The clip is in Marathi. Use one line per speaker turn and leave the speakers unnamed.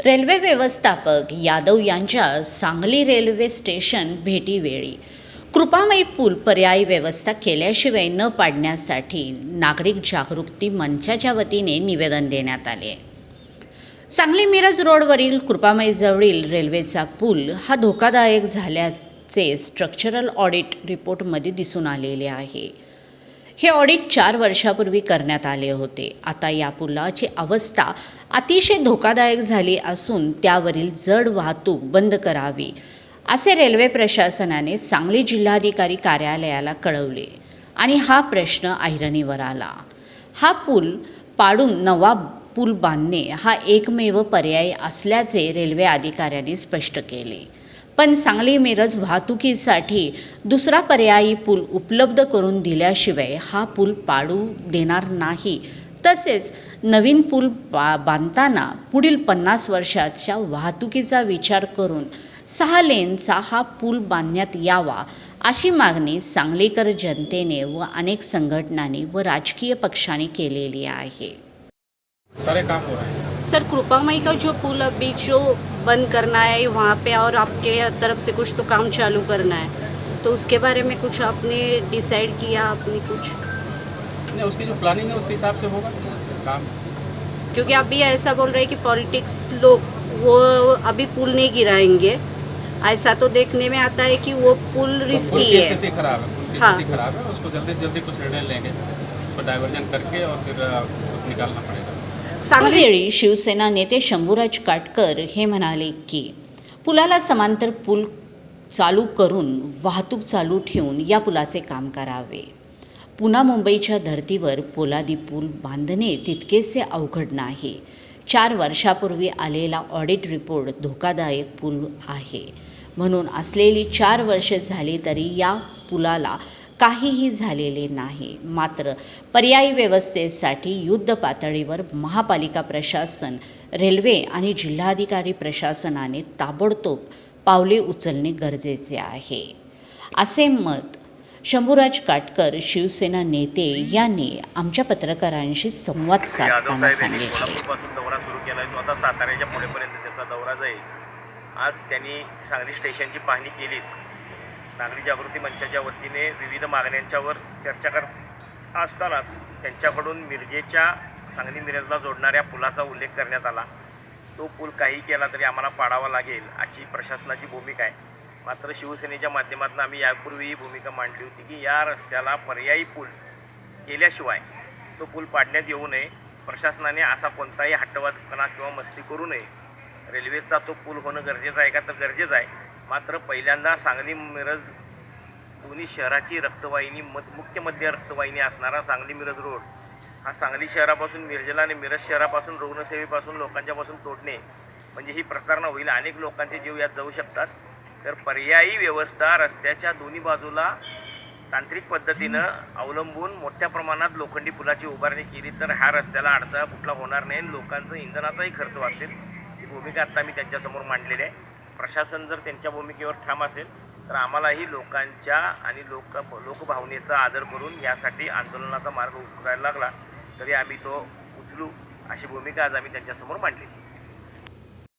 रेल्वे व्यवस्थापक यादव यांच्या सांगली रेल्वे स्टेशन भेटीवेळी कृपामयी पूल पर्यायी व्यवस्था केल्याशिवाय न पाडण्यासाठी नागरिक जागृती मंचाच्या वतीने निवेदन देण्यात आले. सांगली मिरज रोडवरील कृपामईजवळील रेल्वेचा पूल हा धोकादायक झाल्याचे स्ट्रक्चरल ऑडिट रिपोर्टमध्ये दिसून आलेले आहे. हे ऑडिट चार वर्षापूर्वी करण्यात आले होते. आता या पुलाची अवस्था अतिशय धोकादायक झाली असून त्यावरील जड वाहतूक बंद करावी असे रेल्वे प्रशासनाने सांगली जिल्हाधिकारी कार्यालयाला कळवले. आणि हा प्रश्न ऐरणीवर आला. हा पूल पाडून नवा पूल बांधणे हा एकमेव पर्याय असल्याचे रेल्वे अधिकाऱ्यांनी स्पष्ट केले. पण सांगली मिरज वाहतुकीसाठी दुसरा पर्यायी पूल उपलब्ध करून दिल्याशिवाय हा पूल पाडू देणार नाही. तसेच नवीन पूल बा बांधताना पुढील पन्नास वर्षाच्या वाहतुकीचा विचार करून सहा लेनचा हा पूल बांधण्यात यावा अशी मागणी सांगलीकर जनतेने व अनेक संघटनांनी व राजकीय पक्षांनी केलेली आहे.
सारे काम हो रहे हैं
सर कृपामई का जो पुल अभी जो बंद करना है वहाँ पे और आपके तरफ़ से कुछ तो काम चालू करना है। तो उसके बारे में कुछ आपने डिसाइड किया आपने कुछ?
नहीं उसकी जो प्लानिंग है उसके हिसाब से होगा काम।
क्योंकि अभी ऐसा बोल रहे हैं कि पॉलिटिक्स लोग वो अभी पुल नहीं गिराएँगे। ऐसा तो देखने में आता है कि वो पुल
तो
रिस्की
की
है।
खराब है पुल
हाँ।
खराब है उसको जल्दी से जल्दी कुछ निर्णय लेंगे। उसको डाइवर्जन करके और फिर निकालना पड़ेगा।
सांगली
शिवसेना नेते शंभूराज काटकर हे म्हणाले की पुलाला समांतर पूल चालू करून वाहतूक चालू ठेवून या पुलाचे काम करावे. पुन्हा मुंबईच्या धर्तीवर पोलादी पूल बांधणे तितकेसे अवघड नाही. चार वर्षापूर्वी आलेला ऑडिट रिपोर्ट धोकादायक पूल आहे. म्हणून असलेली चार वर्षे झाली तरी या पुलाला काहीही झालेले नाही. मात्र पर्यायी व्यवस्थेसाठी युद्ध पातळीवर महापालिका प्रशासन रेल्वे आणि जिल्हाधिकारी प्रशासनाने ताबडतोब पावले उचलणे गरजेचे आहे. असे मत शंभूराज काटकर शिवसेना नेते यांनी आमच्या पत्रकारांशी संवाद साधताना सांगितले.
दौरा सुरू केला आहे तो आता साताऱ्याच्या पुढेपर्यंत त्याचा दौरा जाईल. आज त्यांनी सांगली स्टेशनची पाहणी केलीच. नागरी जागृती मंचाच्या वतीने विविध मागण्यांच्यावर चर्चा कर असतानाच त्यांच्याकडून मिरजेच्या सांगली मिरजला जोडणाऱ्या पुलाचा उल्लेख करण्यात आला. तो पूल काही केला तरी आम्हाला पाडावा लागेल अशी प्रशासनाची भूमिका आहे. मात्र शिवसेनेच्या माध्यमातून आम्ही यापूर्वी ही भूमिका मांडली होती की या रस्त्याला पर्यायी पूल केल्याशिवाय तो पूल पाडण्यात येऊ नये. प्रशासनाने असा कोणताही हट्टवादपणा किंवा मस्ती करू नये. रेल्वेचा तो पूल होणं गरजेचं आहे का? तर गरजेचं आहे. मात्र पहिल्यांदा सांगली मिरज दोन्ही शहराची रक्तवाहिनी मध मुख्य मध्य रक्तवाहिनी असणारा सांगली मिरज रोड. हा सांगली शहरापासून मिरजेला आणि मिरज शहरापासून रुग्णसेवेपासून लोकांच्यापासून तोडणे म्हणजे ही प्रतारणा होईल. अनेक लोकांचे जीव यात जाऊ शकतात. तर पर्यायी व्यवस्था रस्त्याच्या दोन्ही बाजूला तांत्रिक पद्धतीनं अवलंबून मोठ्या प्रमाणात लोखंडी पुलाची उभारणी केली तर ह्या रस्त्याला अडथळा कुठला होणार नाही लोकांचं इंधनाचाही खर्च वाचेल. ही भूमिका आत्ता मी त्यांच्यासमोर मांडलेली आहे. प्रशासन जर त्यांच्या भूमिकेवर ठाम असेल तर आम्हालाही लोकांच्या आणि लोक लोकभावनेचा आदर करून यासाठी आंदोलनाचा मार्ग उचलायला लागला. तरी आम्ही तो उचलू अशी भूमिका आज आम्ही त्यांच्यासमोर मांडली